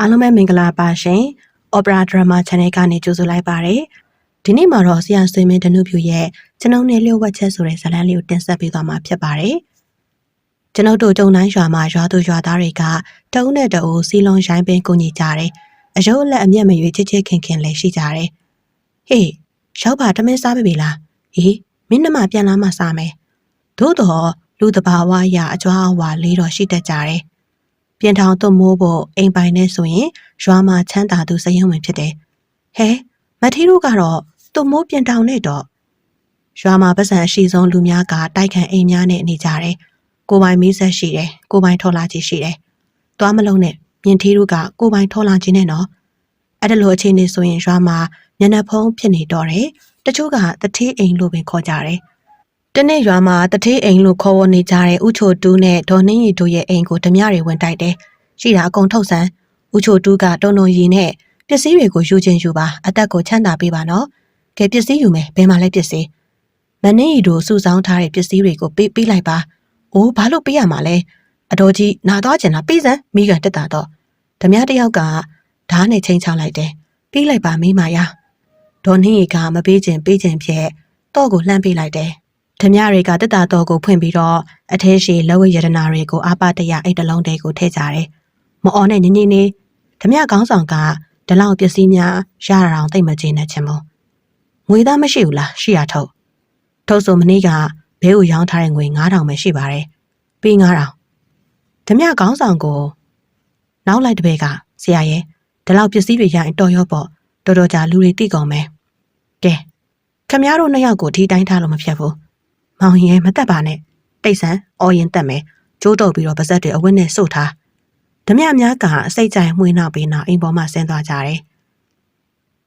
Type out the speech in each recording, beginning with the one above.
အားလုံးပဲမင်္ဂလာပါရှင်။ Opera Drama Channel ကနေကြိုဆိုလိုက်ပါရစေ။ဒီနေ့မှာတော့ဆရာဆွေမင်းတနုဖြူရဲ့ကျွန်ုပ်နဲ့လျှို့ဝှက်ချက်ဆိုတဲ့ဇာတ်လမ်းလေးကိုတင်ဆက်ပေးသွားမှာဖြစ်ပါတယ်။ကျွန်ုပ်တို့ကြုံတိုင်းရွာမှာရွာသူရွာသားတွေကတအုပ်နဲ့တအုပ်စီလုံးရိုင်းပင်ကူညီကြတယ်။အယုတ်အလက်အမျက်မရွေးချစ်ချစ်ခင်ခင်လည်းရှိကြတယ်။ဟေးရောက်ပါတမင်းစားပြီလား။ဟေးမင်းနှမပြန်လာမှစားမယ်။သို့တော့လူတဘာဝရအကြွားအဝါလေးတော့ရှိတတ်ကြတယ်။ ပြင်ထောင်သွတ်မိုးဖို့အိမ်ပိုင်နဲ့ဆိုရင်ရွာမှာချမ်းသာသူစရင်ဝင်ဖြစ်တယ်။ဟဲမထီးတို့ကတော့သွတ်မိုးပြင်ထောင်နဲ့တော့ရွာမှာပတ်စံအရှိဆုံးလူများကတိုက်ခန့်အိမ်များနဲ့နေကြတယ်။ကိုပိုင်မီးဆက်ရှိတယ်။ကိုပိုင်ထော်လာကြီးရှိတယ်။သွားမလုံးနဲ့မြင်ထီးတို့ကကိုပိုင်ထော်လာကြီးနဲ့နော်။အဲ့ဒါလိုအခြေအနေဆိုရင်ရွာမှာညနေဖုံးဖြစ်နေတော့တယ်။တချို့ကတထေးအိမ်လို့ပဲခေါ်ကြတယ်။ တနေ့ရွာမှာတထေးအိမ်လို့ခေါ်ဝေါ်နေကြတဲ့ဥချိုတူးနဲ့ဒေါ်နှင်းရီတို့ရဲ့အိမ်ကိုဓမြတွေဝင်တိုက်တယ်။ရှိတာအကုန်ထုတ်ဆန်းဥချိုတူးကတုံတုံရီနဲ့ပစ္စည်းတွေကိုယူခြင်းယူပါအသက်ကိုချမ်းသာပေးပါနော်။ကဲပစ္စည်းယူမယ်ဘယ်မှာလဲပစ္စည်းမနှင်းရီတို့စုဆောင်းထားတဲ့ပစ္စည်းတွေကိုပေးပေးလိုက်ပါ။အိုးဘာလို့ပေးရမှာလဲ။အတော်ကြီးနာသွားချင်တာပေးစမ်းမိကန်တက်တာတော့ဓမြတစ်ယောက်ကဓားနဲ့ချိန်ချလိုက်တယ်။ပေးလိုက်ပါမိမယာ။ဒေါ်နှင်းရီကမပေးခြင်းပေးခြင်းဖြင့်တော့ကိုလှမ်းပေးလိုက်တယ်။ ဓမြတွေကတက်တာတော့ကိုဖွင့်ပြီးတော့အထဲရှိလက်ဝဲရတနာတွေကိုအာပတရအိတ်တလုံးတဲကိုထည့်ကြတယ်။မအော်နဲ့ညင်ညင်နေဓမြကောင်းဆောင်ကဒီလောက်ပစ္စည်းများရတာအောင်သိမ့်မကျေနဲ့ချင်မို့ငွေသားမရှိဘူးလားရှိရထုတ်ထုတ်ဆိုမနေ့ကဘဲကိုရောင်းထားတဲ့ငွေ9000ပဲရှိပါတယ်ပြီး9000ဓမြကောင်းဆောင်ကိုနောက်လိုက်တဲ့ဘက်ကဆရာရဲ့ဒီလောက်ပစ္စည်းတွေရရင်တော်ရောပေါ့တော်တော်ကြာလူတွေတိကုန်မယ်ကဲခမည်းတော်နှစ်ယောက်ကိုဒီတိုင်းထားလို့မဖြစ်ဘူး မောင်ရင်မတက်ပါနဲ့တိတ်ဆန်အော်ရင်တက်မယ်ကျိုးတော့ပြီးတော့ပါဇက်တွေအဝတ်နဲ့စုတ်ထားဓမြများကအစိတ်ကြိုင်မှွေးနောက်ပြီးနောက်အိမ်ပေါ်မှာဆင်းသွားကြတယ်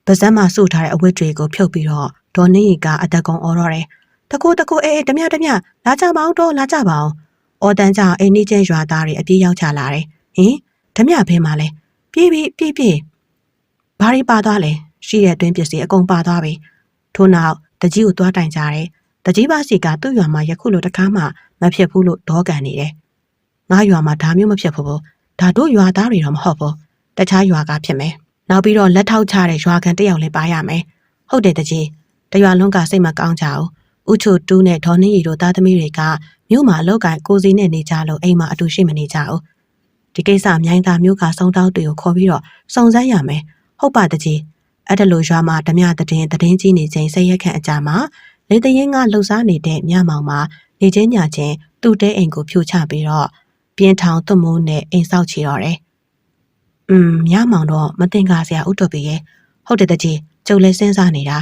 ပါဇက်မှာစုထားတဲ့အဝတ်တွေကိုဖြုတ်ပြီးတော့ဒေါ်နေရီကအတက်ကုံအော်တော့တယ်တကူတကူအေးအေးဓမြဓမြလာကြပါအောင်တော့လာကြပါအောင်အော်တန်းကြောင့်အိမ်နီးချင်းရွာသားတွေအပြေးရောက်ချလာတယ်ဟင်ဓမြဘဲမှာလဲပြေးပြေးပြေးပြေးဘာရီပါသွားလဲရှိတဲ့အတွင်းပစ္စည်းအကုန်ပါသွားပြီထို့နောက်တကြီးကိုသွားတိုင်ကြတယ် တကြီးပါစီကသူ့ရွာမှာယခုလိုတကားမှမဖြစ်ဘူးလို့ဒေါကန်နေတယ်ငါရွာမှာဒါမျိုးမဖြစ်ဘူးဘူးဒါတို့ရွာသားတွေတော့မဟုတ်ဘူးတခြားရွာကဖြစ်မယ်နောက်ပြီးတော့လက်ထောက်ချတဲ့ရွာကန်တစ်ယောက်လည်းပါရမယ်ဟုတ်တယ်တကြီးတရွာလုံးကစိတ်မကောင်းကြဘူးဥချိုတူးနဲ့ဒေါ်နှင်းရီတို့သားသမီးတွေကမြို့မှာအလောက်ကကိုစီနဲ့နေကြလို့အိမ်မှာအတူရှိမနေကြဘူးဒီကိစ္စမြိုင်းသားမျိုးကစုံတောင်းတွေကိုခေါ်ပြီးတော့စုံစမ်းရမယ်ဟုတ်ပါတကြီးအဲ့ဒါလိုရွာမှာဓမြတည်င်းတည်င်းကြီးနေချိန်စိတ်ရက်ခန့်အကြမှာ လေတရင်ကလှုပ်ရှားနေတဲ့မြမောင်မှာနေချင်းညာချင်းသူ့တဲအိမ်ကိုဖြိုချပြီးတော့ပြင်းထောင်သွတ်မိုးနဲ့အိမ်ဆောက်ချီတော့တယ်။อืมမြမောင်တော့မတင်ကားစရာဥတော်ပြီရဲ့ဟုတ်တယ်တကြီးကျုပ်လည်းစဉ်းစားနေတာ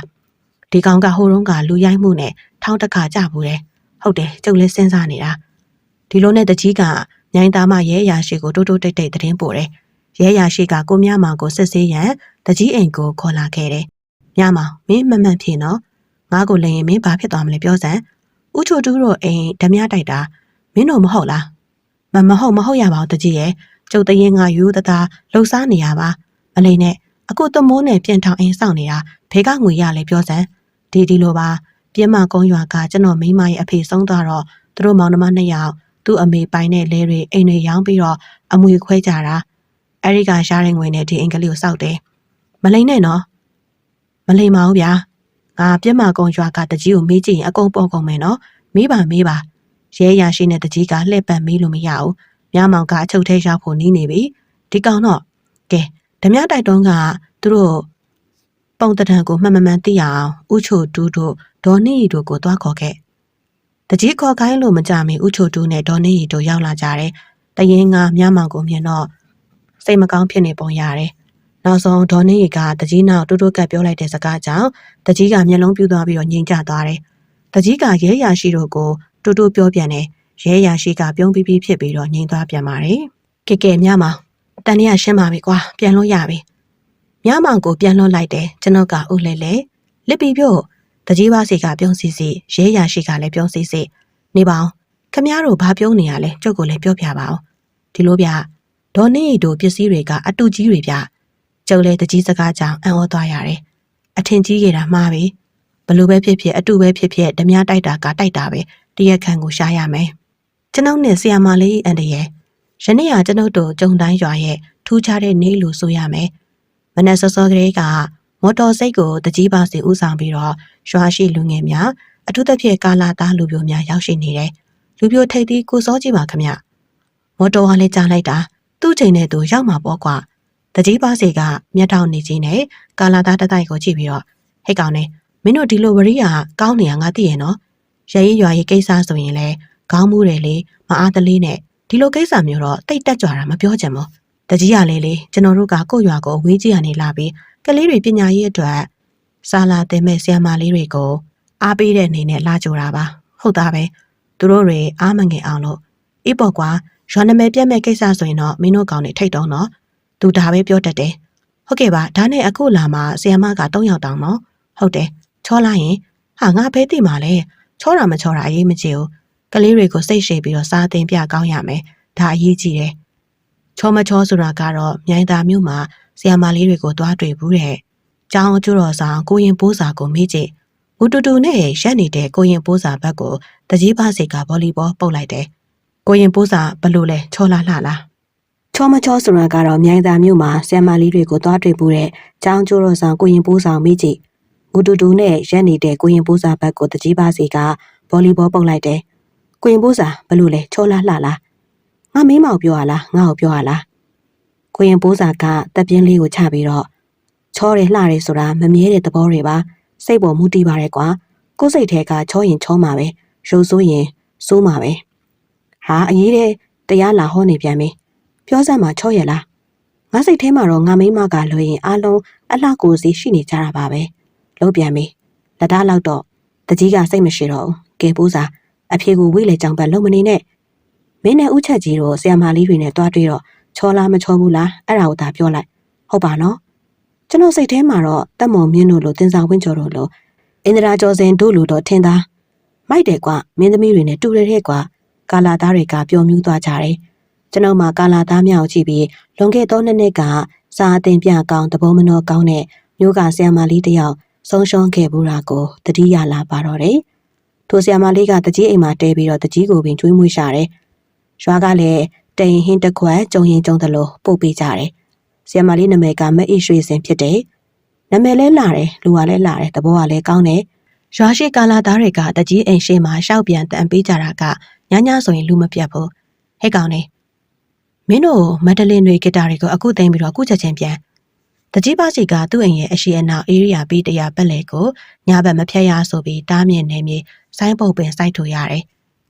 ဒီကောင်ကဟိုတုန်းကလူရိုက်မှုနဲ့ထောင်းတစ်ခါကြဘူးတယ်ဟုတ်တယ်ကျုပ်လည်းစဉ်းစားနေတာဒီလိုနဲ့တကြီးကညိုင်းသားမရဲရာရှိကိုတိုးတိုးတိတ်တိတ်သတင်းပို့တယ်ရဲရာရှိကကိုမြမောင်ကိုစစ်ဆေးရန်တကြီးအိမ်ကိုခေါ်လာခဲ့တယ်မြမောင်မင်းမမှန်ဖြေနော် ငါကိုလည်းရင်မင်းဘာဖြစ်သွားမလဲပြောစမ်းဥချိုတူးတို့အိမ်ဓမြတိုက်တာမင်းတို့မဟုတ်လားမမဟုတ်မဟုတ်ရပါဘူးတကြီးရဲ့ကျုပ်တရင်ကယူတသားလှုပ်ရှားနေရပါမလေးနဲ့အခုတမိုးနဲ့ပြင်ထောင်အိမ်စောင့်နေတာဖေကငွေရလဲပြောစမ်းဒီဒီလိုပါပြင်းမကုန်းရွာကကျွန်တော်မိမရဲ့အဖေဆုံးသွားတော့သူတို့မောင်နှမနှစ်ယောက်သူ့အမေပိုင်တဲ့လဲတွေအိမ်တွေရောင်းပြီးတော့အမွေခွဲကြတာအဲ့ဒီကရှားတဲ့ငွေနဲ့ဒီအင်္ဂလိပ်ကိုစောက်တယ်မလိမ့်နဲ့နော်မလိမ့်ပါဘူးဗျာ ငါပြင်းမကုန်းရွာကတကြီးကိုမေးကြည့်ရင်အကုန်ပေါ်ကုန်မယ်နော်မေးပါမေးပါရဲရရှိတဲ့တကြီးကလှည့်ပတ်မေးလို့မရဘူးမြမောင်ကအချုပ်ထဲရောက်ဖို့နီးနေပြီဒီကောင်တော့ကဲဓမြတိုက်တုံးကသူတို့ပုံတံတန်ကိုမှန်မှန်မှန်သိရအောင်ဥချိုတူးတို့ဒေါ်နေရီတို့ကိုသွားခေါ်ခဲ့တကြီးခေါ်ခိုင်းလို့မကြမီဥချိုတူးနဲ့ဒေါ်နေရီတို့ရောက်လာကြတယ်တရင်ကမြမောင်ကိုမြင်တော့စိတ်မကောင်းဖြစ်နေပုံရတယ် နောက်ဆုံးဒေါ်နေရီကတကြီးနောက်တူတူကပ်ပြောလိုက်တဲ့စကားကြောင့်တကြီးကမျက်လုံးပြူသွားပြီးတော့ငြိမ်ကျသွားတယ်တကြီးကရဲရရှိတို့ကိုတူတူပြောပြန်တယ်ရဲရရှိကပြုံးပြီးပြီးဖြစ်ပြီးတော့ငြိမ်သွားပြန်ပါတယ်ကဲကဲမြမောင်တန်ရရှင်းပါပြီကွာပြန်လို့ရပြီမြမောင်ကိုပြန်လွှတ်လိုက်တယ်ကျွန်တော်ကဥလဲလဲလစ်ပီပြို့တကြီးပါစီကပြုံးစီစီရဲရရှိကလည်းပြုံးစီစီနေပါအောင်ခမည်းတော်ဘာပြုံးနေရလဲကျုပ်ကိုလည်းပြောပြပါအောင်ဒီလိုဗျဒေါ်နေရီတို့ပစ္စည်းတွေကအတူကြီးတွေဗျ ကျုပ်လည်းတကြီးစကားကြောင့်အံ့ဩသွားရတယ်အထင်ကြီးရတာမှားပြီဘလို့ပဲဖြစ်ဖြစ်အတူပဲဖြစ်ဖြစ်ဓမြတိုက်တာကတိုက်တာပဲတရက်ခန့်ကိုရှားရမယ်ကျွန်ုပ်နဲ့ဆီယာမလေးအန်တရဲ့ယနေ့ဟာကျွန်ုပ်တို့ကြုံတိုင်းရွာရဲ့ထူးခြားတဲ့နေ့လို့ဆိုရမယ်။မနက်စောစောကလေးကမော်တော်စိတ်ကိုတကြီးပါစီဥဆောင်ပြီးတော့ရွာရှိလူငယ်များအထူးသဖြင့်ကာလာသားလူပြိုများရောက်ရှိနေတယ်။လူပြိုထိပ်သီးကိုစောကြည့်ပါခမ။မော်တော်ကလည်းကြားလိုက်တာသူ့ချိန်နဲ့သူရောက်မှာပေါ့ကွာ။ တကြီးပါစီကမျက်ထောင်နေခြင်းနဲ့ကာလာသားတတိုက်ကိုကြည့်ပြီးတော့ဟဲ့ကောင်နေမင်းတို့ဒီလိုဝရိယကောင်းနေရငါသိရဲ့နော်။ရရေးရွာရေးကိစ္စဆိုရင်လည်းခေါင်းမူးတယ်လေမအားတလေးနဲ့ဒီလိုကိစ္စမျိုးတော့တိတ်တက်ကြွတာမပြောချင်ဘူးတကြီးရလေးလေးကျွန်တော်တို့ကကိုယ့်ရွာကိုအဝေးကြီးကနေလာပြီးကလေးတွေပညာရေးအတွက်စာလာတင်မဲ့ဆရာမလေးတွေကိုအားပေးတဲ့အနေနဲ့လာကြတာပါဟုတ်သားပဲသူတို့တွေအားမငယ်အောင်လို့အေးပေါ့ကွာရွာနာမည်ပြတ်မဲ့ကိစ္စဆိုရင်တော့မင်းတို့ကောင်တွေထိတ်တော့နော် သူဒါပဲပြောတတ်တယ်ဟုတ်ကဲ့ပါဒါနဲ့အခုလာမှာဆရာမက၃ယောက်တောင်နော်ဟုတ်တယ်ချောလိုက်ရင်ဟာငါဖဲသိမှာလဲချောတာမချောတာအရေးမကြီးဘူးကလေးတွေကိုစိတ်ရှည်ပြီးတော့စားသင်ပြကောင်းရမယ်ဒါအရေးကြီးတယ်ချောမချောဆိုတာကတော့မြိုင်သာမြို့မှာဆရာမလေးတွေကိုတွားတွေ့ဘူးတဲ့ကျောင်းကျူတော်ဆောင်ကိုရင်ပိုးစာကိုမေးကြည့်ဦးတူတူနဲ့ရက်နေတဲ့ကိုရင်ပိုးစာဘက်ကိုတကြီးပါစေကဗောလီဘောပုတ်လိုက်တယ်ကိုရင်ပိုးစာဘလို့လဲချောလာလှလား ချောမချောဆိုတာကတော့မြိုင်သာမြို့မှာဆရာမလေးတွေကိုတွားတွေ့ဘူးတဲ့ကျောင်းကျူတော်ဆောင်ကိုရင်ပိုးဆောင်မေးကြည့်ဦးတူတူနဲ့ရက်နေတဲ့ကိုရင်ပိုးစာဘက်ကိုတကြီးပါစေကဗောလီဘောပုတ်လိုက်တယ်ကိုရင်ပိုးစာဘလို့လဲချောလာလှလားငါမင်းမောင်ပြောရလားငါ့ကိုပြောရလားကိုရင်ပိုးစာကတက်ပြင်းလေးကိုချပြီးတော့ချောတယ်လှတယ်ဆိုတာမမြဲတဲ့သဘောတွေပါစိတ်ပေါ်မူတည်ပါရဲကွာကိုယ်စိတ်ထဲကချောရင်ချောမှာပဲရုပ်ဆိုးရင်စိုးမှာပဲဟာအရေးတဲ့တရားလာဟောနေပြန်ပြီ ပြောစမ်းမှာချောရလားငါစိတ်ထဲမှာတော့ငါမိမကလွှဲရင်အလုံးအလှကိုစီရှိနေကြတာပါပဲလုံးပြန်ပြီလက်သားလောက်တော့တကြီးကစိတ်မရှိတော့ဘူးကဲပိုးစာအဖေကိုဝိလေကြောင်ပတ်လုံးမနေနဲ့မင်းနဲ့ဥချက်ကြီးတို့ဆရာမလေးတွေနဲ့တွားတွေ့တော့ချောလားမချောဘူးလားအဲ့ဒါကိုသာပြောလိုက်ဟုတ်ပါနော်ကျွန်တော်စိတ်ထဲမှာတော့တက်မော်မြင့်တို့လိုတင်ဆောင်ဝင်းကျော်တို့လိုအင်ဒရာကျော်စင်တို့လိုတော့ထင်သားမိုက်တယ်ကွမင်းသမီးတွေနဲ့တူတယ်တဲ့ကွကာလာသားတွေကပျော်မြူးသွားကြတယ် ကျွန်တော်မှကာလာသားများကိုကြည့်ပြီးလွန်ခဲ့သောနှစ်နှစ်ကစာအသင်ပြကောင်းတဘောမနောကောင်းတဲ့မျိုးကဆရာမလေးတယောက်ဆုံးရှုံးခဲ့ဘူးတာကိုတတိယလာပါတော့တယ်ထိုဆရာမလေးကတကြီးအိမ်မှာတဲပြီးတော့တကြီးကိုပင်ကျွေးမွေးရှာတယ်ရွာကလည်းတိန်ဟင်းတစ်ခွက်ကြုံရင်ကြုံသလိုပို့ပေးကြတယ်။ဆီယမလေးနာမည်ကမအိရွှေစင်ဖြစ်တယ်။နာမည်လဲလာတယ်လူကလည်းလာတယ်တဘောကလည်းကောင်းတယ်။ရွာရှိကာလာသားတွေကတကြီးအိမ်ရှိမှာရှောက်ပြန်တန်ပေးကြတာကညညဆိုရင်လူမပြတ်ဘူး။ဟဲ့ကောင်နေ မင်းတို့မဒလင်တွေဂီတာတွေကိုအခုသိမ်းပြီးတော့အခုချက်ချင်းပြန်တကြီးပါစီကသူ့အိမ်ရဲ့အရှိအနောက်အေရီယာပြီးတရာပက်လေကိုညဘက်မဖြတ်ရဆိုပြီးတားမြင်နေမြေဆိုင်းပုတ်ပင်စိုက်ထူရတယ်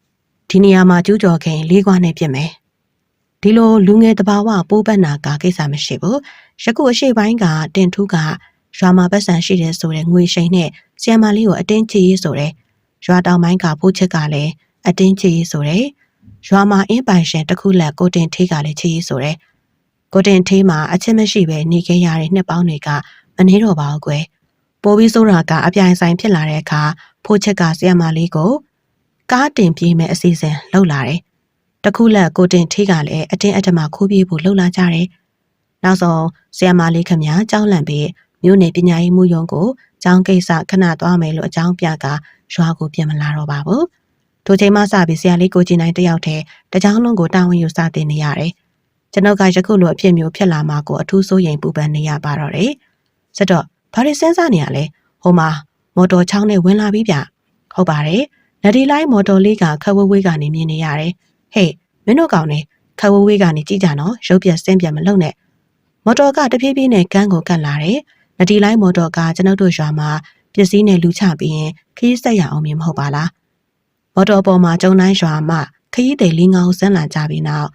။ဒီနေရာမှာကျူးကျော်ခင်လေးခွားနဲ့ပြစ်မယ်။ဒီလိုလူငယ်တဘာဝပိုးပတ်နာကကိစ္စမရှိဘူး။ယခုအရှိပိုင်းကတင်ထူးကရွာမှာပတ်စံရှိတယ်ဆိုတဲ့ငွေရှိန်နဲ့ဆီယမလေးကိုအတင်းချီရေးဆိုတဲ့ရွာတောင်ပိုင်းကဖိုးချစ်ကလည်းအတင်းချီရေးဆိုတဲ့ ရွာမှာအင်းပိုင်ရှင်တစ်ခုလက်ကိုတင်ထေးကလည်းချီရေးဆိုတဲ့ကိုတင်ထေးမှာအချက်မရှိပဲနေခဲ့ရတဲ့နှစ်ပေါင်းတွေကမနေတော့ပါဘူးကွယ်ပိုးပြီးဆိုတာကအပြိုင်ဆိုင်ဖြစ်လာတဲ့အခါဖိုးချက်ကဆီယမလေးကိုကားတင်ပြေးမဲ့အစီအစဉ်လှုပ်လာတယ်တခုလက်ကိုတင်ထေးကလည်းအတင်းအဓမ္မခိုးပြေးဖို့လှုပ်လာကြတယ်နောက်ဆုံးဆီယမလေးခမညာကြောင်းလန့်ပြီးမြို့နယ်ပညာရေးမှုရုံးကိုကျောင်းကိစ္စခဏသွားမယ်လို့အကြောင်းပြကရွာကိုပြန်မလာတော့ပါဘူး ထိုချိန်မှစပြီးဆရာလေးကိုကြည်နိုင်တယောက်တည်းတကြောင်လုံးကိုတာဝန်ယူစတင်နေရတယ်ကျွန်ုပ်ကယခုလိုအဖြစ်မျိုးဖြစ်လာမှာကိုအထူးစိုးရိမ်ပူပန်နေရပါတော့တယ်။စတော့ဘာတွေစဉ်းစားနေရလဲ။ဟိုမှာမော်တော်ချောင်းနဲ့ဝင်လာပြီဗျ။ဟုတ်ပါတယ်။နဒီလိုင်းမော်တော်လေးကခက်ဝဝေးကနေမြင်နေရတယ်။ဟေးမင်းတို့ကောင်နေခက်ဝဝေးကနေကြည့်ကြနော်ရုပ်ပြက်ဆင်းပြက်မလုပ်နဲ့။မော်တော်ကတဖြည်းဖြည်းနဲ့ကန်းကိုကတ်လာတယ်။နဒီလိုင်းမော်တော်ကကျွန်ုပ်တို့ရွာမှာပစ္စည်းနဲ့လူချပြီးရင်ခရီးဆက်ရအောင်မြင်မဟုတ်ပါလား။ မော်တော်ပေါ်မှာကျုံတိုင်းရွာမှာခရီးသည်လေးငါးဦးဆန်းလာကြပြီးနောက်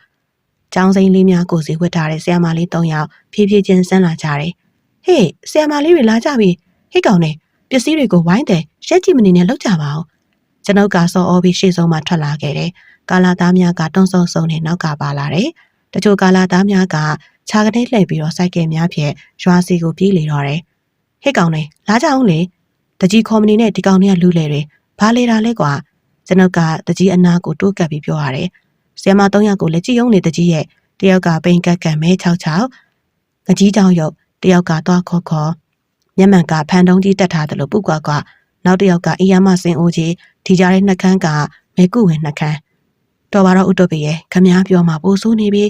ကျောင်းစိမ်းလေးများကိုစီဝတ်ထားတဲ့ဆရာမလေး၃ယောက်ဖြည်းဖြည်းချင်းဆန်းလာကြတယ်။ဟေးဆရာမလေးတွေလာကြပြီ။ဟေးကောင်နေပစ္စည်းတွေကိုဝိုင်းတယ်ရက်ကြည့်မနေနဲ့လောက်ကြပါအောင်။ကျွန်ုပ်ကစောအောပြီးရှေ့ဆုံးမှထွက်လာခဲ့တယ်။ကာလာသားများကတွန်းဆုံဆုံနဲ့နောက်ကပါလာတယ်။တချို့ကာလာသားများကခြာကနေလှည့်ပြီးတော့စိုက်ကယ်များဖြင့်ရွာစီကိုပြေးလေတော့တယ်။ဟေးကောင်နေလာကြအောင်လေ။တကြီးခေါမနီနဲ့ဒီကောင်တွေကလူလေတွေဘာလေတာလဲကွာ။ ကျွန်ုပ်ကတကြီးအနာကိုတိုးကပ်ပြီးပြောရတယ်။ဆီယမ၃ယောက်ကိုလည်းကြည်ယုံနေတကြီးရဲ့တယောက်ကပိန်ကက်ကက်မဲ၆၆ငကြီးကြောင်ရုပ်တယောက်ကသွားခေါ်ခေါ်မျက်မှန်ကဖန်တုံးကြီးတက်ထားတယ်လို့ပုကွာကွာနောက်တစ်ယောက်ကအေးရမစင်အိုးကြီးထီကြတဲ့နှကန်းကမဲကုဝင်နှကန်းတော်ပါတော့ဥတုပီရဲ့ခမားပြောမှာပိုဆိုးနေပြီ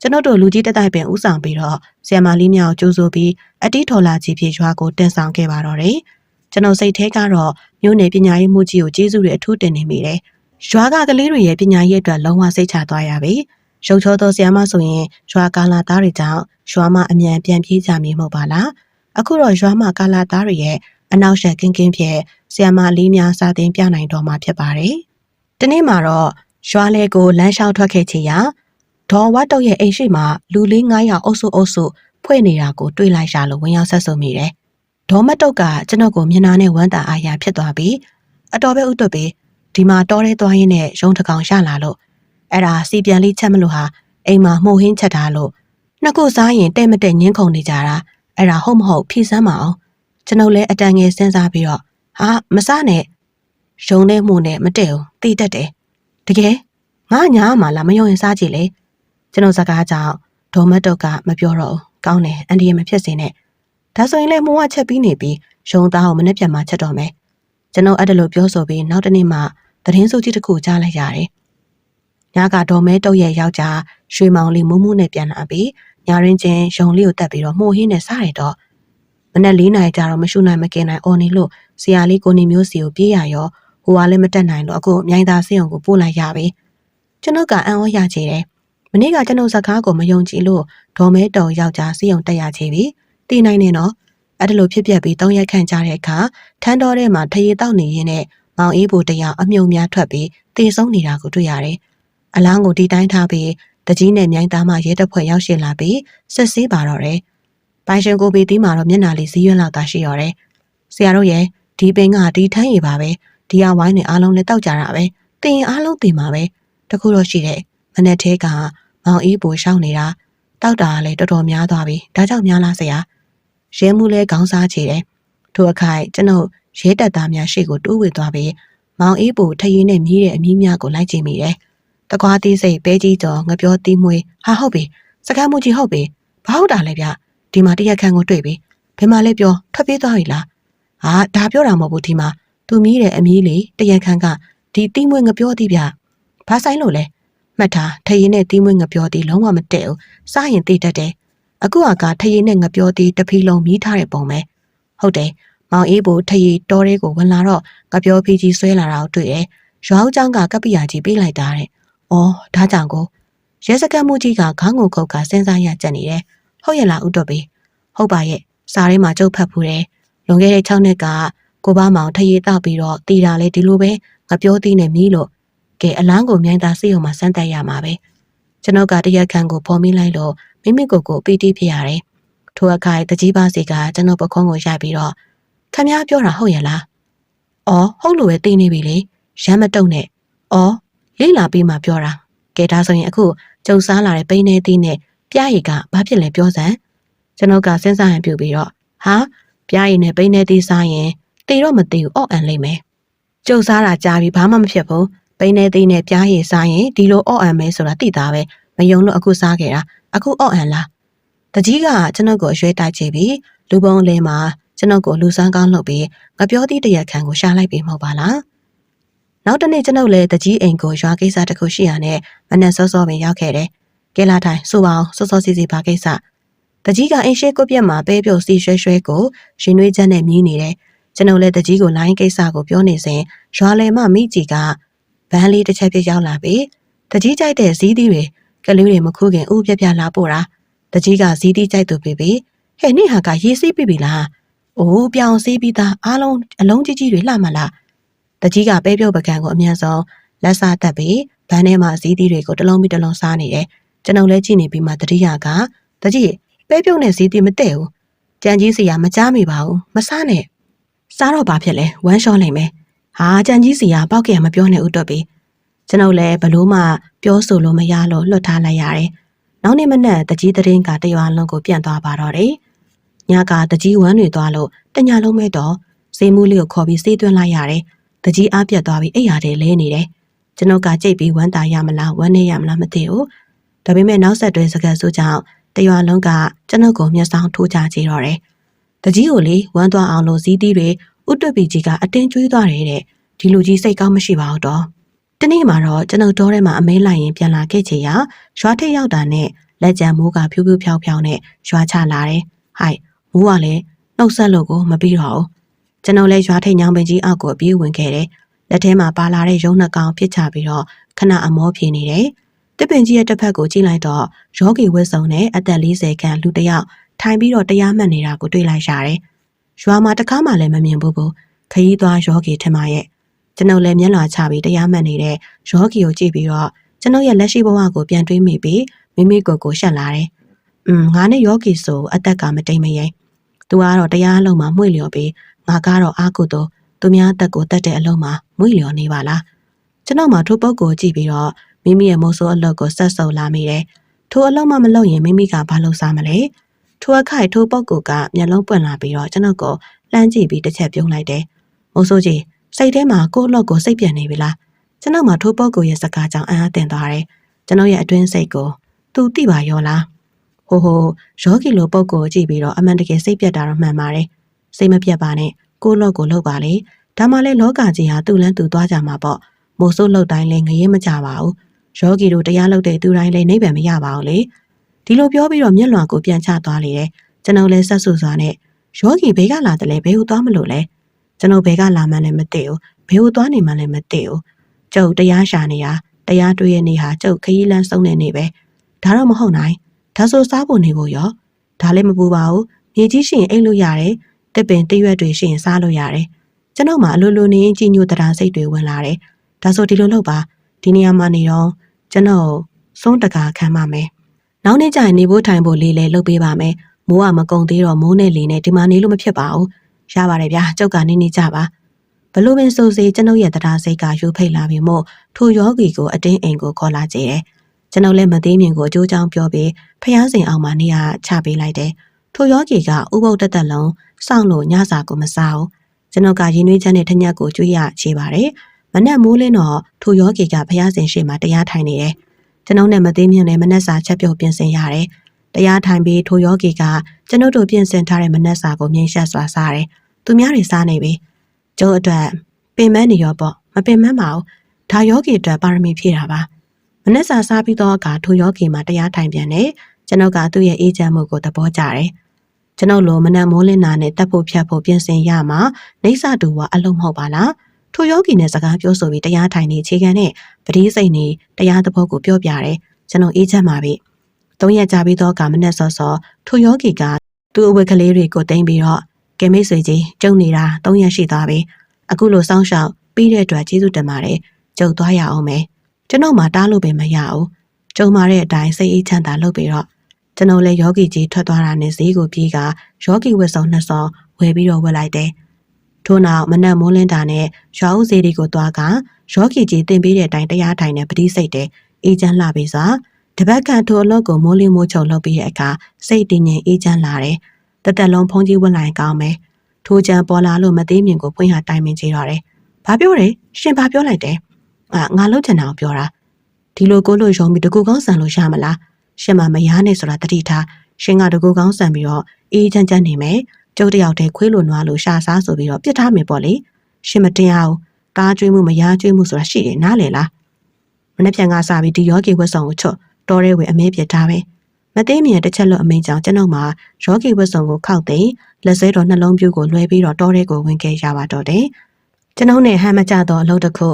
ကျွန်တော်တို့လူကြီးတက်တိုက်ပင်ဥဆောင်ပြီးတော့ဆီယမလေးမြောက်ကျိုးဆိုပြီးအတီးထော်လာကြီးဖြစ်ရွာကိုတင်ဆောင်ခဲ့ပါတော့တယ်ကျွန်တော်စိတ်ထဲကတော့ မြို့နယ်ပညာရေးမှုကြီးကိုကျေးဇူးတွေအထူးတင်နေမိတယ်ရွာကကလေးတွေရဲ့ပညာရေးအတွက်လုံးဝစိတ်ချသွားရပြီရုပ်ချောသောဆီယမဆိုရင်ရွာကာလာသားတွေကြောင့်ရွာမအမြန်ပြန်ပြေးကြမည်မဟုတ်ပါလားအခုတော့ရွာမကာလာသားတွေရဲ့အနောက်ရှက်ကင်းကင်းဖြစ်ဆီယမလေးများစာသင်ပြနိုင်တော့မှာဖြစ်ပါတယ်။ဒီနေ့မှာတော့ရွာလေကိုလမ်းလျှောက်ထွက်ခဲ့ချင်ရာဒေါ်ဝတ်တုတ်ရဲ့အိမ်ရှိမှာလူလေး900အုပ်စုအုပ်စုဖွဲ့နေတာကိုတွေ့လိုက်ရလို့ဝင်ရောက်ဆက်ဆုပ်မိတယ်။ ဒေါ်မတုတ်ကကျွန်တော်ကိုမျက်နှာနဲ့ဝမ်းသာအားရဖြစ်သွားပြီးအတော်ပဲဥတုပြီးဒီမှာတောထဲသွားရင်းနဲ့ရုံတကောင်ရလာလို့အဲ့ဒါစီပြန်လေးချက်မလို့ဟာအိမ်မှာမှုတ်ဟင်းချက်ထားလို့နှစ်ခုစားရင်တဲ့မတဲ့ညင်းခုန်နေကြတာအဲ့ဒါဟုတ်မဟုတ်ဖြေစမ်းမအောင်ကျွန်ုပ်လည်းအတန်ငယ်စဉ်းစားပြီးတော့ဟာမစားနဲ့ရုံနဲ့မှုနဲ့မတည့်ဘူးသိတတ်တယ်တကယ်ငါညာမှာလာမယုံရင်စားကြည့်လေကျွန်တော်စကားကြောင့်ဒေါ်မတ်တော့ကမပြောတော့ဘူးကောင်းတယ်အန်ဒီရမဖြစ်စင်းနဲ့ ဒါဆိုရင်လည်းမှုကချက်ပြီးနေပြီးရုံသားကိုမနေ့ပြန်မှချက်တော့မယ်ကျွန်တော်အဲ့ဒါလိုပြောဆိုပြီးနောက်တစ်နေ့မှသတင်းစုကြည့်တစ်ခုကြားလိုက်ရတယ်ညကဒေါ်မဲတုတ်ရဲ့ယောက်ျားရွှေမောင်လေးမူးမူးနဲ့ပြန်လာပြီးညာရင်းချင်းရုံလေးကိုတက်ပြီးတော့မှုဟင်းနဲ့စားရတော့မနေ့၄နိုင်ကြတော့မရှုနိုင်မကင်နိုင်အော်နေလို့ဆရာလေးကိုနေမျိုးစီကိုပြေးရရောဟိုကလည်းမတက်နိုင်တော့အခုမြိုင်သာစေးအောင်ကိုပို့လိုက်ရပြီကျွန်ုပ်ကအံ့ဩရချေတယ်မနေ့ကကျွန်ုပ်စကားကိုမယုံကြည်လို့ဒေါ်မဲတော်ယောက်ျားစေးအောင်တက်ရချေပြီ တည်နိုင်နေတော့အဲ့ဒါလိုဖြစ်ပျက်ပြီး၃ရက်ခန့်ကြာတဲ့အခါထန်းတော်ထဲမှာထရေတောက်နေရင်းနဲ့မောင်အေးဘူတယောက်အမြုံများထွက်ပြီးတေဆုံးနေတာကိုတွေ့ရတယ်အလောင်းကိုတီတိုင်းထားပြီးတကြီးနဲ့မြိုင်သားမှရဲတပ်ဖွဲ့ရောက်ရှိလာပြီးစစ်ဆေးပါတော့တယ်။ပိုင်ရှင်ကိုပီတီးမှာတော့မျက်နှာလေးစည်းရွက်လောက်သာရှိရော်တယ်။ဆရာတို့ရဲ့ဒီပင်ကဒီထမ်းရည်ပါပဲ။ဒီအဝိုင်းနဲ့အားလုံးလည်းတောက်ကြတာပဲ။တင်ရင်အားလုံးတင်ပါပဲ။တခုတော့ရှိတယ်။မနေ့သေးကမောင်အေးပူရှောင်းနေတာတောက်တာကလည်းတော်တော်များသွားပြီ။ဒါကြောင့်များလားဆရာ။ ရဲမှုလဲခေါင်းစားချေတယ်။ထိုအခိုက်ကျွန်ုပ်ရဲတပ်သားများရှေ့ကိုတိုးဝေသွားပြီးမောင်အေးပူထရင်းနဲ့မြည်တဲ့အမီးများကိုလိုက်ကြည့်မိတယ်။တကွားသေးစိတ်ပဲကြီးကျော်ငပြောတီးမွေးဟာဟုတ်ပြီစကမ်းမှုကြီးဟုတ်ပြီဘာဟုတ်တာလဲဗျဒီမှာတရက်ခန့်ကိုတွေ့ပြီဘယ်မှာလဲပြောထွက်ပြေးသွားပြီလားဟာဒါပြောတာမဟုတ်ဘူးဒီမှာသူမြည်တဲ့အမီးလေးတရက်ခန့်ကဒီတီးမွေးငပြောသည်ဗျဘာဆိုင်လို့လဲမှတ်ထားထရင်နဲ့တီးမွေးငပြောသည်လုံးဝမတည့်ဘူးစားရင်သိတတ်တယ် အခုအကထရေနဲ့ငပြောသေးတဖီလုံးမြည်ထားတဲ့ပုံပဲဟုတ်တယ်မောင်အေးဘိုထရေတော်ရဲကိုဝင်လာတော့ငပြောဖီကြီးဆွဲလာတာကိုတွေ့တယ်ရွာဦးကျောင်းကကပ္ပိယာကြီးပြေးလိုက်တာတဲ့အော်ဒါကြောင့်ကိုရဲစကတ်မှုကြီးကခေါင်းကိုခုတ်ကစဉ်းစားရကြက်နေတယ်ဟုတ်ရဲ့လားဥတော်ပေဟုတ်ပါရဲ့စားထဲမှာကြုတ်ဖတ်ဖူးတယ်လွန်ခဲ့တဲ့6နှစ်ကကိုဘမောင်ထရေတောက်ပြီးတော့တီတာလဲဒီလိုပဲငပြောသေးနဲ့မြည်လို့ကဲအလန်းကိုမြိုင်းသားစိတ်ုံမှာစမ်းတက်ရမှာပဲကျွန်တော်ကတရက်ခန့်ကိုဖော်မိလိုက်လို့ မိမိကိုယ်ကိုပီတိဖြစ်ရတယ်။ထိုအခိုင်တကြီးပါစီကကျွန်တော်ပခုံးကိုရိုက်ပြီးတော့ခမ ्या ပြောတာဟုတ်ရဲ့လား။အော်ဟုတ်လို့ပဲသိနေပြီလေ။ရမ်းမတုံနဲ့။အော်လိလာပြီးမှပြောတာကဲဒါဆိုရင်အခုကြုံစားလာတဲ့ပိန်းနေသီးနဲ့ပြားရည်ကဘာဖြစ်လဲပြောစမ်းကျွန်ုပ်ကစဉ်းစားရင်ပြုတ်ပြီးတော့ဟာပြားရည်နဲ့ပိန်းနေသီးစားရင်တေတော့မသေးဘူးအော့အန်လိမ့်မယ်ကြုံစားတာကြားပြီးဘာမှမဖြစ်ဘူးပိန်းနေသီးနဲ့ပြားရည်စားရင်ဒီလိုအော့အန်မယ်ဆိုတာသိတာပဲမယုံလို့အခုစားခဲ့တာ အခုအော့အန်လားတကြီးကကျွန်ုပ်ကိုရွှဲတိုက်ချပြီးလူပုံလဲမှာကျွန်ုပ်ကိုလူဆန်းကောင်းလုပ်ပြီးငပြောသီးတရက်ခန့်ကိုရှာလိုက်ပြီးမဟုတ်ပါလားနောက်တနေ့ကျွန်ုပ်လည်းတကြီးအိမ်ကိုရွာကိစ္စတစ်ခုရှိရနဲ့မနဲ့စောစောပင်ရောက်ခဲ့တယ်။ကဲလာထိုင်ဆိုပါအောင်စောစောစီစီပါကိစ္စ။တကြီးကအိမ်ရှိကုတ်ပြက်မှာပဲပြုတ်စီရွှဲရွှဲကိုရင်နှွေးချက်နဲ့မြည်နေတယ်။ကျွန်ုပ်လည်းတကြီးကိုလိုင်းကိစ္စကိုပြောနေစဉ်ရွာလယ်မမိကြီးကဗန်းလေးတစ်ချက်ပြရောက်လာပြီးတကြီးကြိုက်တဲ့ဇီးသီးတွေ ကလေးတွေမခုခင်ဥပြပြလာပို့တာ။တကြီးကဇီးသီးကြိုက်သူပြီပြီ။ဟဲ့နေ့ဟာကရေးစီးပြီပြီလား။အိုးပြောင်စီးပြီးသားအားလုံးအလုံးကြီးကြီးတွေလှမလား။တကြီးကပဲပြုတ်ပကံကိုအမြန်ဆုံးလက်စားတက်ပြီးဘန်းထဲမှာဇီးသီးတွေကိုတလုံးပြီးတလုံးစားနေတယ်။ကျွန်ုပ်လည်းကြည့်နေပြီးမှတတိယကတကြီးပဲပြုတ်နဲ့ဇီးသီးမတည့်ဘူး။ကြံကြီးစီကမကြားမိပါဘူး။မစားနဲ့။စားတော့ဘာဖြစ်လဲဝမ်းလျှောနိုင်မယ်။ဟာကြံကြီးစီကပောက်ကရမပြောနဲ့ဥတော့ပြီ။ ကျွန်ုပ်လည်းဘလို့မှပြောဆိုလို့မရလို့လွတ်ထားလိုက်ရတယ်။နောက်နေ့မနက်တကြီးသတင်းကတရွာလုံးကိုပြန့်သွားပါတော့တယ်။ညကတကြီးဝမ်းတွေသွားလို့တညာလုံးမဲ့တော့စေးမှုလေးကိုခေါ်ပြီးစေးသွင်းလိုက်ရတယ်။တကြီးအားပြတ်သွားပြီးအိယာတွေလဲနေတယ်။ကျွန်ုပ်ကကြိတ်ပြီးဝမ်းသာရမလားဝမ်းနေရမလားမသိဘူး။ဒါပေမဲ့နောက်ဆက်တွဲစကားဆိုကြောင့်တရွာလုံးကကျွန်ုပ်ကိုမျက်စောင်းထိုးကြကြတော့တယ်။တကြီးကိုလေဝမ်းသွားအောင်လို့ဇီးသီးတွေဥတွပီကြီးကအတင်းကျွေးသွားတယ်တဲ့။ဒီလူကြီးစိတ်ကောင်းမရှိပါဘူးတော့ တနေ့မှာတော့ကျွန်ုပ်တောထဲမှာအမဲလိုက်ရင်ပြန်လာခဲ့ချေရရွာထိပ်ရောက်တာနဲ့လက်ကြံမိုးကဖြူးဖြူးဖြောင်းဖြောင်းနဲ့ရွာချလာတယ်ဟိုက်မိုးကလည်းနှုတ်ဆက်လို့ကိုမပြီးတော့ဘူးကျွန်တော်လည်းရွာထိပ်ညောင်ပင်ကြီးအောက်ကိုပြေးဝင်ခဲ့တယ်လက်ထဲမှာပါလာတဲ့ရုံနှကောင်ဖြစ်ချပြီးတော့ခဏအမောဖြေနေတယ်တစ်ပင်ကြီးရဲ့တစ်ဖက်ကိုကြည့်လိုက်တော့ရောဂီဝစ်စုံနဲ့အသက်40ခန့်လူတစ်ယောက်ထိုင်ပြီးတော့တရားမှတ်နေတာကိုတွေ့လိုက်ရတယ်ရွာမှာတစ်ခါမှလည်းမမြင်ဘူးဘူးခရီးသွားရောဂီထင်ပါရဲ့ ကျွန်ုပ်လည်းမျက်နှာချပြီးတရားမှတ်နေတဲ့ရောဂီကိုကြည့်ပြီးတော့ကျွန်ုပ်ရဲ့လက်ရှိဘဝကိုပြန်တွေးမိပြီးမိမိကိုယ်ကိုရှက်လာတယ်။อืมငါနဲ့ယောဂီဆိုအသက်ကမတိမ်မယိမ်။ तू ကတော့တရားအလုံးမှာမှု့လျော်ပြီးငါကတော့အာကုသို့သူများအသက်ကိုတတ်တဲ့အလုံးမှာမှု့လျော်နေပါလား။ကျွန်တော်မှထိုပုဂ္ဂိုလ်ကြည့်ပြီးတော့မိမိရဲ့မိုးဆိုးအလုပ်ကိုဆက်ဆုပ်လာမိတယ်။ထိုအလုံးမမလုပ်ရင်မိမိကဘာလုပ်စားမလဲ။ထိုအခိုက်ထိုပုဂ္ဂိုလ်ကမျက်လုံးပွင့်လာပြီးတော့ကျွန်တော်ကိုလှမ်းကြည့်ပြီးတစ်ချက်ပြုံးလိုက်တယ်။မိုးဆိုးကြီး စိတ်ထဲမှာကိုယ့်အလုပ်ကိုစိတ်ပြတ်နေပြီလား။ကျွန်တော်မှထိုပုဂ္ဂိုလ်ရဲ့စကားကြောင့်အံ့အားသင့်သွားတယ်။ကျွန်တော်ရဲ့အတွင်းစိတ်ကိုသူသိပါရောလားဟိုဟိုယောဂီလိုပုံကိုကြည့်ပြီးတော့အမှန်တကယ်စိတ်ပြတ်တာတော့မှန်ပါတယ်စိတ်မပြတ်ပါနဲ့ကိုယ့်လော့ကိုလှုပ်ပါလေဒါမှလည်းလောကကြီးဟာသူ့လန်းသူသွားကြမှာပေါ့မိုးစိုးလှုပ်တိုင်းလည်းငရဲမကြပါဘူးယောဂီတို့တရားလှုပ်တဲ့သူတိုင်းလည်းနိဗ္ဗာန်မရပါဘူးလေဒီလိုပြောပြီးတော့မျက်လွှာကိုပြန်ချသွားလေတယ်ကျွန်တော်လည်းဆက်ဆူစွာနဲ့ယောဂီဘေးကလာတယ်လေဘယ်ဟိုသွားမလို့လဲ ကျွန်တော်ဘယ်ကလာမှန်းလည်းမသိဘူးဘယ်ဟိုသွားနေမှန်းလည်းမသိဘူးကျုပ်တရားရှာနေတာတရားတွေ့ရနေဟာကျုပ်ခရီးလန်းဆုံးနေနေပဲဒါတော့မဟုတ်နိုင်ဒါဆိုစားဖို့နေဖို့ရောဒါလည်းမပူပါဘူးမြေကြီးရှိရင်အိတ်လို့ရတယ်တစ်ပင်တရွက်တွေရှိရင်စားလို့ရတယ်ကျွန်တော်မှအလိုလိုနေရင်ကြီးညိုတရားစိတ်တွေဝင်လာတယ်ဒါဆိုဒီလိုလုပ်ပါဒီနေရာမှာနေတော့ကျွန်တော်စွန်းတကာခံပါမယ်နောက်နေ့ကျရင်နေဖို့ထိုင်ဖို့လေးလဲလုပ်ပေးပါမယ်မိုးကမကုံသေးတော့မိုးနဲ့လေနဲ့ဒီမှာနေလို့မဖြစ်ပါဘူး ရပါတယ်ဗျာကျုပ်ကနေနေကြပါဘလို့ပင်ဆိုစီကျွန်ုပ်ရဲ့တရားစိတ်ကယူဖိတ်လာပြီမို့ထိုယောဂီကိုအတင်းအိမ်ကိုခေါ်လာကြတယ်ကျွန်ုပ်လည်းမသေးမြင်ကိုအကျိုးကြောင့်ပြောပြီးဖျားစင်အောင်မှနေရာချပေးလိုက်တယ်။ထိုယောဂီကဥပုပ်တက်တက်လုံးစောင့်လို့ညစာကိုမစားဘူး။ကျွန်ုပ်ကရင်းနှွေးချက်နဲ့ထညက်ကိုကျွေးရချေပါတယ်။မနက်မိုးလင်းတော့ထိုယောဂီကဖျားစင်ရှိမှတရားထိုင်နေတယ်။ကျွန်ုပ်နဲ့မသေးမြင်နဲ့မနက်စာချက်ပြုတ်ပြင်ဆင်ရတယ်။ တရားထိုင်ပြီးထိုယောဂီကကျွန်ုပ်တို့ပြင်ဆင်ထားတဲ့မနက်စာကိုမြင်ရှက်စွာစားတယ်။သူများတွေစားနေပြီ။ကျုပ်အတွက်ပင်မနေရောပေါ့မပင်မပါဘူး။ဒါယောဂီအတွက်ပါရမီဖြည့်တာပါ။မနက်စာစားပြီးတော့အခါထိုယောဂီမှာတရားထိုင်ပြန်တယ်ကျွန်ုပ်ကသူ့ရဲ့အေးချမ်းမှုကိုသဘောကျတယ်ကျွန်ုပ်လိုမနက်မိုးလင်းတာနဲ့တက်ဖို့ဖြတ်ဖို့ပြင်ဆင်ရမှာနေဆတူကအလုံးမဟုတ်ပါလားထိုယောဂီနဲ့စကားပြောဆိုပြီးတရားထိုင်နေခြေခံနဲ့ပတိစိတ်နေတရားသဘောကိုပြောပြတယ်ကျွန်တော်အေးချမ်းပါပြီ သုံးရက်ကြာပြီးတော့ကမနက်စောစောထိုယောဂီကသူ့အဝတ်ကလေးတွေကိုတင်ပြီးတော့ကဲမိတ်ဆွေကြီးကျုံနေတာ၃ရက်ရှိသွားပြီအခုလိုစောင့်ရှောက်ပြီးတဲ့အတွက်ကျေးဇူးတင်ပါတယ်ကျုပ်သွားရအောင်မယ်ကျွန်တော်မှတားလို့ပဲမရဘူးကြုံမာတဲ့အတိုင်းစိတ်အေးချမ်းသာလုပ်ပြီးတော့ကျွန်တော်လည်းယောဂီကြီးထွက်သွားတာနဲ့ဈေးကိုပြေးကယောဂီဝတ်စုံနှစ်စုံဝယ်ပြီးတော့ဝယ်လိုက်တယ်ထို့နောက်မနက်မိုးလင်းတာနဲ့ရွာဦးဈေးတွေကိုသွားကယောဂီကြီးတင်ပေးတဲ့အတိုင်းတရားထိုင်နဲ့ပတိစိတ်တဲ့အေးချမ်းလာပြီစွာ တပတ်ခန့်ထိုအလုပ်ကိုမိုးလင်းမိုးချုံလုပ်ပြီးတဲ့အခါစိတ်တည်ငြိမ်အေးချမ်းလာတယ်တသက်လုံးဖုန်ကြီးဝတ်လိုက်ကောင်းမယ်ထိုးချံပေါ်လာလို့မသေးမြင်ကိုဖွင့်ဟာတိုင်ပင်ကြည့်တော့တယ်ဘာပြောတယ်ရှင်ဘာပြောလိုက်တယ်ငါငါလှုပ်ချင်တာကိုပြောတာဒီလိုကိုလို့ယုံပြီးတကူကောင်းဆန်လို့ရမလားရှင်မမရားနဲ့ဆိုတာတတိထားရှင်ကတကူကောင်းဆန်ပြီးတော့အေးချမ်းချမ်းနေမယ်ကျုပ်တယောက်တည်းခွေးလိုနွားလိုရှာစားဆိုပြီးတော့ပြစ်ထားမယ်ပေါ့လေရှင်မတင်အောင်ကားကျွေးမှုမရားကျွေးမှုဆိုတာရှိတယ်နားလေလားမနေ့ပြန်ကစားပြီးဒီယောဂီဝတ်ဆောင်ကိုချွတ် တော်ရဲဝင်အမဲပြစ်ထားပဲမသိမြင်တစ်ချက်လို့အမိန်ကြောင့်ကျွန်ုပ်မှာရောဂီဝတ်စုံကိုခောက်သိမ်းလက်စဲတော်နှလုံးပြူးကိုလွှဲပြီးတော့တော်ရဲကိုဝင်ခဲ့ရပါတော့တယ်ကျွန်ုပ်နဲ့ဟန်မကြတော့အလုပ်တစ်ခု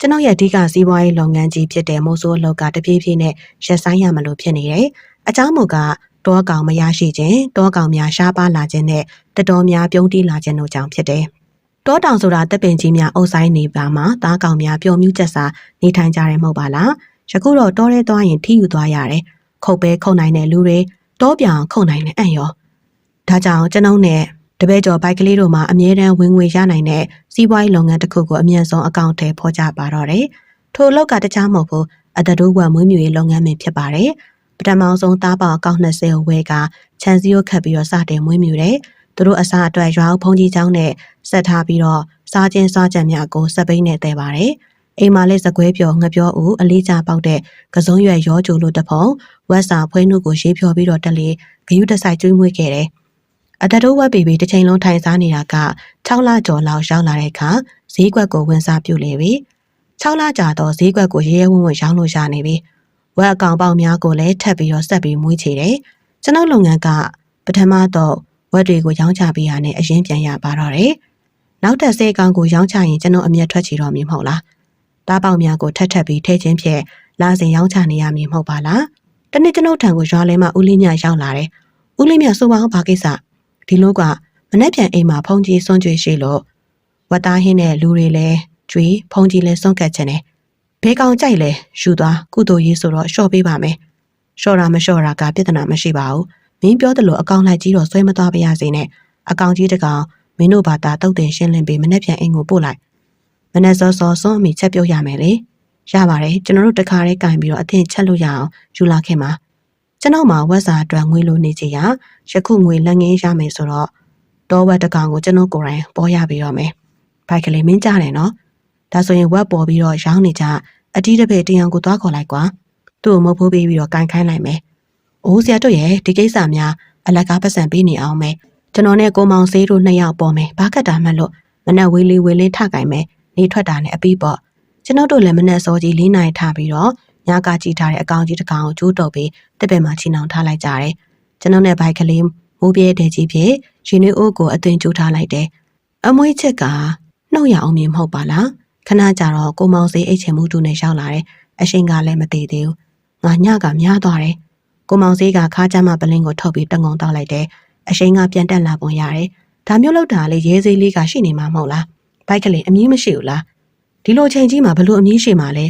ကျွန်ုပ်ရဲ့အဓိကစီးပွားရေးလုပ်ငန်းကြီးဖြစ်တဲ့မိုးစိုးအလုပ်ကတပြေးပြေးနဲ့ရပ်ဆိုင်းရမလို့ဖြစ်နေတယ်အကြောင်းမူကတောကောင်မရရှိခြင်းတောကောင်များရှားပါလာခြင်းနဲ့တတော်များပြုံးတီးလာခြင်းတို့ကြောင့်ဖြစ်တယ်တောတောင်ဆိုတာတပင်ကြီးများအုပ်ဆိုင်နေပါမှာသားကောင်များပျော်မြူးကြက်စာနေထိုင်ကြတယ်မဟုတ်ပါလား ယခုတော့တောထဲသွားရင်ထိယူသွားရတယ်။ခုတ်ပဲခုတ်နိုင်တဲ့လူတွေတောပြောင်ခုတ်နိုင်တဲ့အံ့ရော။ဒါကြောင့်ကျွန်ုပ်နဲ့တပည့်ကျော်ဘိုက်ကလေးတို့မှာအမြဲတမ်းဝင်ငွေရနိုင်တဲ့စီးပွားရေးလုပ်ငန်းတစ်ခုကိုအမြင့်ဆုံးအကောင့်ထဲဖော်ကြပါတော့တယ်။ထိုအလောက်ကတခြားမဟုတ်ဘူးအတတိုးဝမွေးမြူရေးလုပ်ငန်းပင်ဖြစ်ပါတယ်။ပထမဆုံးသားပေါအကောင့်20ကိုဝယ်ကခြံစည်းရိုးခတ်ပြီးတော့စတင်မွေးမြူတယ်။သူတို့အစားအတွက်ရွာဦးဖုန်ကြီးကျောင်းနဲ့ဆက်ထားပြီးတော့စားခြင်းစားကြံများကိုစပိန်နဲ့တည်ပါတယ်။ အိမ်မှာလေးစကွဲပြော်ငပြောဦးအလေးချပေါက်တဲ့ကစုံရွက်ရောကြိုလို့တဖုံဝက်စာဖွဲနှုတ်ကိုရေးဖြော်ပြီးတော့တက်လေဂယုတဆိုင်ကျွေးမွေးခဲ့တယ်။အတတိုးဝက်ပေပေတစ်ချိန်လုံးထိုင်စားနေတာက6လကျော်လောက်ရောက်လာတဲ့အခါဈေးကွက်ကိုဝင်စားပြုတ်လေပြီ6လကြာတော့ဈေးကွက်ကိုရဲရဲဝံ့ဝံ့ရောင်းလို့ရနေပြီဝက်အကောင်ပေါက်များကိုလည်းထပ်ပြီးတော့ဆက်ပြီးမွေးချေတယ်ကျွန်ုပ်လုပ်ငန်းကပထမတော့ဝက်တွေကိုရောင်းချပေးရနဲ့အရင်ပြန်ရပါတော့တယ်နောက်တက်စေးကောင်ကိုရောင်းချရင်ကျွန်တော်အမျက်ထွက်ချီတော့မည်မဟုတ်လား တားပေါက်များကိုထပ်ထပ်ပြီးထဲချင်းဖြင့်လာစဉ်ရောင်းချနေရမည်မဟုတ်ပါလားတနေ့ကျွန်ုပ်ထံကိုရွာလဲမှဦးလေးမြရောက်လာတယ်ဦးလေးမြဆိုပါအောင်ဘာကိစ္စဒီလိုကမနေ့ပြန်အိမ်မှာဖုန်ကြီးစွန့်ကြွေရှိလို့ဝတ်သားဟင်းတဲ့လူတွေလည်းကြွေဖုန်ကြီးလည်းစွန့်ကတ်ချင်တယ်ဘဲကောင်ကြိုက်လဲယူသွားကုသိုလ်ရေးဆိုတော့ရှော့ပေးပါမယ်ရှော့တာမရှော့တာကပြဿနာမရှိပါဘူးမင်းပြောသလိုအကောင်လိုက်ကြီးတော့ဆွဲမသွားပါရစေနဲ့အကောင်ကြီးတကောင်မင်းတို့ဘာသာတုတ်တင်ရှင်းလင်းပြီးမနေ့ပြန်အိမ်ကိုပို့လိုက် မနေ့စောစောစွန့်အမိချက်ပြုတ်ရမယ်လေရပါတယ်ကျွန်တော်တို့တခါတည်းကင်ပြီးတော့အထင်ချက်လို့ရအောင်ယူလာခင်ပါကျွန်တော်မှာဝက်စာအတွက်ငွေလိုနေချင်ရယခုငွေလက်ငင်းရမယ်ဆိုတော့တောဝက်တကောင်ကိုကျွန်တော်ကိုယ်တိုင်ပေါ်ရပြီးတော့မယ်ဘိုက်ကလေးမင်းကြတယ်နော်ဒါဆိုရင်ဝက်ပေါ်ပြီးတော့ရောင်းနေကြအတီးတစ်ပေတရံကိုသွားခေါ်လိုက်ကွာသူ့ကိုမဟုတ်ဖိုးပြီးပြီးတော့ကန်ခိုင်းလိုက်မယ်အိုးဆရာတို့ရဲ့ဒီကိစ္စများအလကားပတ်စံပေးနေအောင်မယ်ကျွန်တော်နဲ့ကိုမောင်ဆေးတို့နှစ်ယောက်ပေါ်မယ်ဘာကတ်တာမှတ်လို့မနဲ့ဝေးလေးဝေးလေးထကင်မယ် နေထွက်တာနဲ့အပီးပေါ့ကျွန်တော်တို့လည်းမနဲ့စောကြီး၄နိုင်ထပြီးတော့ညကကြည့်ထားတဲ့အကောင်ကြီးတစ်ကောင်ကိုကျိုးတော့ပြီးတစ်ပင်မှာချီနှောင်ထားလိုက်ကြတယ်ကျွန်တော်နဲ့ဘိုက်ကလေးမိုးပြဲတဲ့ကြီးဖြစ်ရှင်နေအိုးကိုအသွင်ကျိုးထားလိုက်တယ်အမွေးချက်ကနှုတ်ရအောင်မြင်မဟုတ်ပါလားခဏကြာတော့ကိုမောင်စေးအိတ်ချင်မှုတူနဲ့ရောက်လာတယ်အရှင်ကလည်းမတည်သေးဘူးငါညကများသွားတယ်ကိုမောင်စေးကခါးကြမ်းမပလင်းကိုထုတ်ပြီးတငုံတောက်လိုက်တယ်အရှင်ကပြန်တက်လာပုံရတယ်ဒါမျိုးလောက်တာလေရဲစေးလေးကရှိနေမှာမဟုတ်လား ဘိုက်ကလေးအမီးမရှိဘူးလားဒီလိုချိန်ကြီးမှာဘလို့အမီးရှိမှာလဲ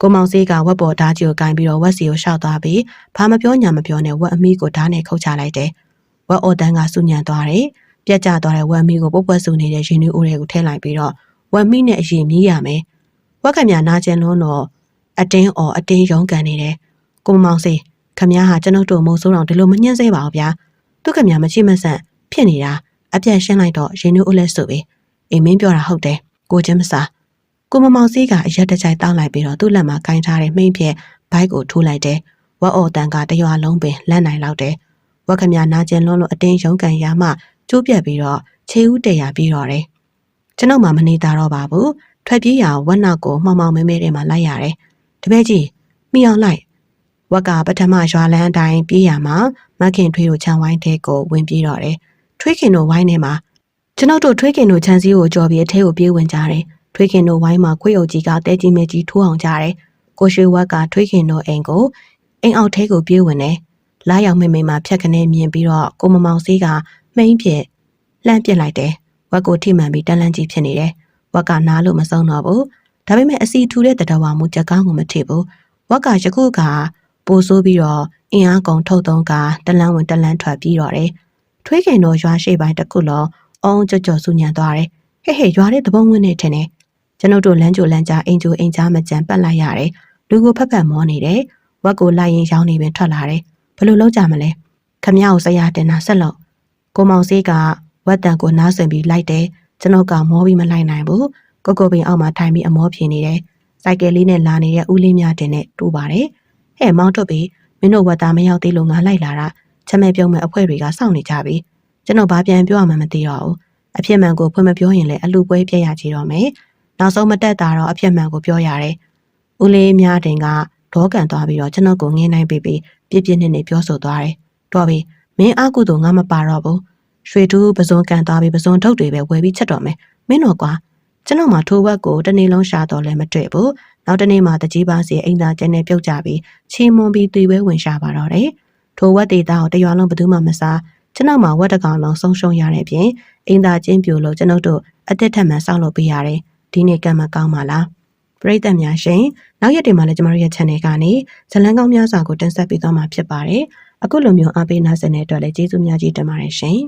ကိုမောင်စေးကဝက်ပေါ်ဓာကြီးကိုကင်ပြီးတော့ဝက်စီကိုရှောက်သွားပြီးဘာမပြောညာမပြောနဲ့ဝက်အမီးကိုဓာနဲ့ခုတ်ချလိုက်တယ်ဝက်အော်တန်းကစူညံသွားတယ်ပြက်ကျသွားတဲ့ဝက်အမီးကိုပုတ်ပွက်ဆူနေတဲ့ရင်နွေးအိုးတွေကိုထည့်လိုက်ပြီးတော့ဝက်မိနဲ့အရင်မြည်ရမယ်ဝက်ခမနာကျင်လုံးတော့အတင်းအော်အတင်းရုံးကန်နေတယ်ကိုမောင်စေးခမဟာကျွန်ုပ်တို့မိုးဆိုးတော်ဒီလိုမညှင်းစေပါဘူးဗျာသူခမမချိမဆန့်ဖြစ်နေတာအပြတ်ရှင်းလိုက်တော့ရင်နွေးအိုးလဲဆိုပြီး အိမ်မင်းပြောတာဟုတ်တယ်ကိုချင်းမစားကိုမမောင်စေးကအရက်တကြိုက်တောင်းလိုက်ပြီးတော့သူ့လက်မှာကင်ထားတဲ့မှိန်ပြက်ဘိုက်ကိုထိုးလိုက်တယ်ဝက်အော်တန်ကတရွာလုံးပင်လက်နိုင်လောက်တယ်ဝက်ခမနာကျင်လုံးလို့အတင်းရုံးကန်ရမှကျိုးပြက်ပြီးတော့ခြေဦးတရာပြီးတော့တယ်ကျွန်ုပ်မှမနေတာတော့ပါဘူးထွက်ပြေးရဝက်နောက်ကိုမှောင်မှောင်မဲမဲတဲ့မှာလိုက်ရတယ်တပည့်ကြီးမိအောင်လိုက်ဝက်ကပထမရွာလန်းအတိုင်းပြေးရမှာမခင်ထွေးတို့ခြံဝိုင်းထဲကိုဝင်ပြေးတော့တယ်ထွေးခင်တို့ဝိုင်းထဲမှာ ကျွန်ုပ်တို့ထွေးခင်တို့ခြံစည်းကိုကြော်ပြီးအထဲကိုပြေးဝင်ကြတယ်ထွေးခင်တို့ဝိုင်းမှာခွေးအုပ်ကြီးကတဲကြီးမဲကြီးထိုးအောင်ကြတယ်ကိုရွှေဝက်ကထွေးခင်တို့အိမ်ကိုအိမ်အောက်ထဲကိုပြေးဝင်တယ်လာရောက်မိမိမှာဖြတ်ခနဲမြင်ပြီးတော့ကိုမမောင်စေးကမှိမ့်ဖြစ်လှမ်းပစ်လိုက်တယ်ဝက်ကိုထိမှန်ပြီးတန်းလန်းကြီးဖြစ်နေတယ်ဝက်ကနားလို့မဆုံးတော့ဘူးဒါပေမဲ့အစီထူတဲ့တတဝါမူချက်ကောင်းကိုမထိဘူးဝက်ကယခုကပိုဆိုးပြီးတော့အင်အားကုန်ထုတ်သုံးကတလန်းဝင်တလန်းထွက်ပြီးတော့တယ်ထွေးခင်တို့ရွာရှိပိုင်းတစ်ခုလုံး အောင်ကြော့ကြော့ဆူညံသွားတယ်ဟဲ့ဟဲ့ရွာတဲ့တပုံဝင်နေထင်တယ်ကျွန်ုပ်တို့လမ်းကြိုလမ်းကြားအိမ်ကြိုအိမ်ကြားမကြံပတ်လိုက်ရတယ်လူကိုဖက်ဖက်မောနေတယ်ဝက်ကိုလိုက်ရင်ရောင်းနေပင်ထွက်လာတယ်ဘယ်လိုလုပ်ကြမလဲခမရကိုဆရာတင်တာဆက်လို့ကိုမောင်စေးကဝက်တန်ကိုနားဆွင်ပြီးလိုက်တယ်ကျွန်ုပ်ကမောပြီးမလိုက်နိုင်ဘူးကိုကိုပင်အောက်မှာထိုင်ပြီးအမောဖြေနေတယ်စိုက်ကယ်လေးနဲ့လာနေတဲ့ဦးလေးများတင်နဲ့တူပါတယ်ဟဲ့မောင်းထုတ်ပြီးမင်းတို့ဝက်သားမရောက်သေးလို့ငါလိုက်လာတာချက်မဲ့ပြုံးမဲ့အဖွဲတွေကစောင့်နေကြပြီ ကျွန်တော်ဘာပြန်ပြောရမှမသိတော့ဘူးအဖြစ်မှန်ကိုဖွင့်မပြောရင်လည်းအလူပွဲပြက်ရကြတော့မယ်နောက်ဆုံးမတက်တာတော့အဖြစ်မှန်ကိုပြောရတယ်ဦးလေးများတင်ကဒေါကန်သွားပြီးတော့ကျွန်တော်ကိုငင်းနိုင်ပြီးပြီးပြစ်ပြစ်နဲ့နဲ့ပြောဆိုသွားတယ်တော်ပြီမင်းအကုသို့ငါမပါတော့ဘူးရွှေထူးပစုံကန်သွားပြီးပစုံထုတ်တွေပဲဝယ်ပြီးချက်တော့မယ်မင်းတော့ကွာကျွန်တော်မှထိုးဘက်ကိုတနေ့လုံးရှာတော့လည်းမတွေ့ဘူးနောက်တနေ့မှတကြီးပါစီအိမ်သာကျင်းနဲ့ပြုတ်ကြပြီးချီမွန်ပြီးသွေးပဲဝင်ရှာပါတော့တယ်ထိုဝက်ဒေတာကိုတရွာလုံးဘယ်သူမှမစား ကျွန်တော်မှဝက်တကောင်လုံးဆုံးရှုံးရတဲ့အပြင်အိမ်သာကျင်းပြိုလို့ကျွန်ုပ်တို့အသက်ထက်မှန်ဆောက်လုပ်ပေးရတယ်ဒီနေ့ကံမကောင်းပါလားပရိသတ်များရှင်နောက်ရက်တွေမှာလည်းကျမတို့ရဲ့ channel ကနေဇလန်းကောင်းများစွာကိုတင်ဆက်ပေးသွားမှာဖြစ်ပါတယ်အခုလိုမျိုးအားပေးနားဆင်တဲ့အတွက်လည်းကျေးဇူးများကြီးတင်ပါတယ်ရှင်